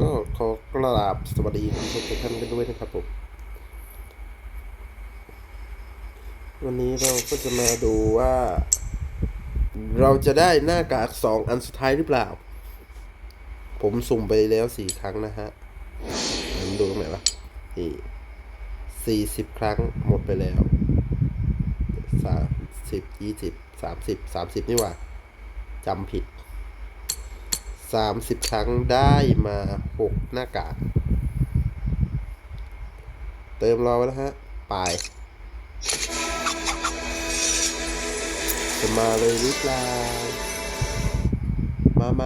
สวัสดีคุณผู้ชมทุกท่านกันด้วยนะครับผม วันนี้เราก็จะมาดูว่า เราจะได้หน้ากากสองอันสุดท้ายหรือเปล่า ผมสุ่มไปแล้วสี่ครั้งนะฮะผมดูตรงไหนวะนี่สี่สิบครั้งหมดไปแล้วสามสิบยี่สิบสามสิบสามสิบนี่ว่าจำผิด สามสิบครั้งได้มาหกหน้ากาก เติมรอไว้แล้วฮะไปจะมาเลยหรือเปล่า มาไหม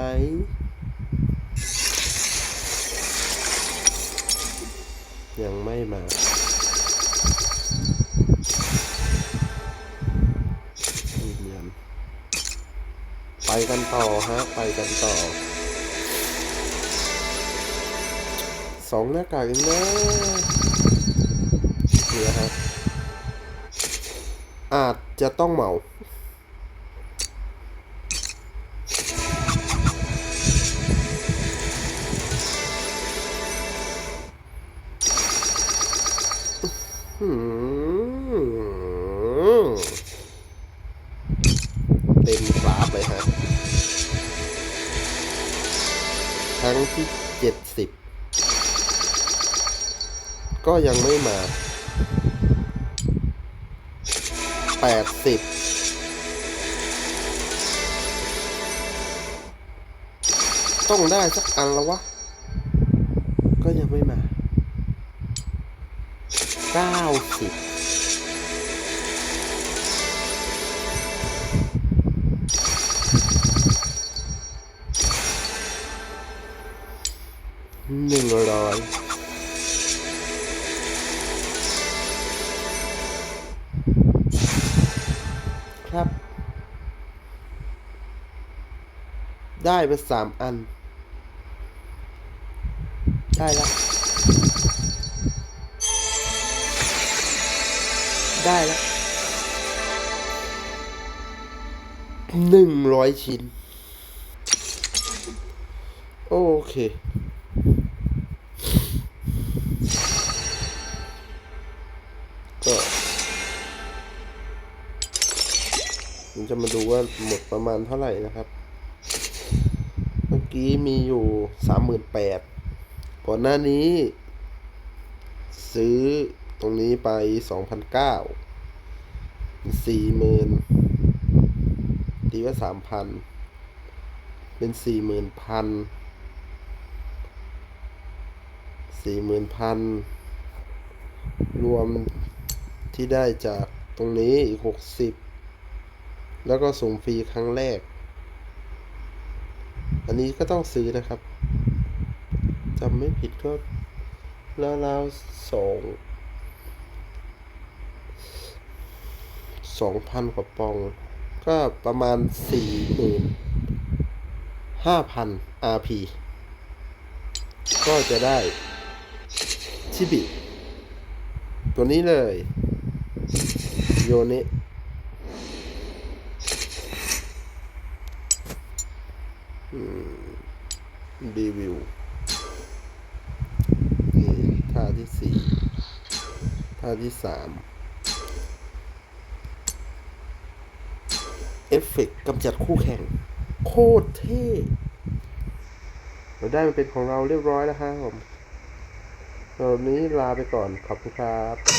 ยังไม่มายืนยันไปกันต่อฮะ ไปกันต่อ สองหน้ากากเองนะเนี่ยฮะอาจจะต้องเหมาหืมเต็มกราฟเลยฮะครั้งที่เจ็ดสิบ ก็ยังไม่มาแปดสิบต้องได้สักอันแล้ววะ ก็ยังไม่มา เก้าสิบหนึ่งร้อย ครับ ได้ไปสามอัน ได้แล้ว ได้แล้วหนึ่งร้อยชิ้น โอเค ผมจะมาดูว่าหมดประมาณเท่าไหร่นะครับ เมื่อกี้มีอยู่สามหมื่นแปดก่อนหน้านี้ ซื้อตรงนี้ไปสองพันเก้าสี่หมื่นตีว่าสามพันเป็นสี่หมื่นพันสี่หมื่นพันรวมที่ได้จากตรงนี้อีกหกสิบ แล้วก็ส่งฟรีครั้งแรก อันนี้ก็ต้องซื้อนะครับจำไม่ผิดก็ราวๆสองสองพันกว่าปอง ก็ประมาณสี่หมื่นห้าพัน RP ก็จะได้ชิบิ ตัวนี้เลย โยเนะอืม รีวิวนี่ท่าที่สี่ท่าที่สามเอฟเฟกต์กำจัดคู่แข่ง โคตรเท่เราได้มันเป็นของเราเรียบร้อยแล้วครับผมตอนนี้ลาไปก่อน ขอบคุณครับ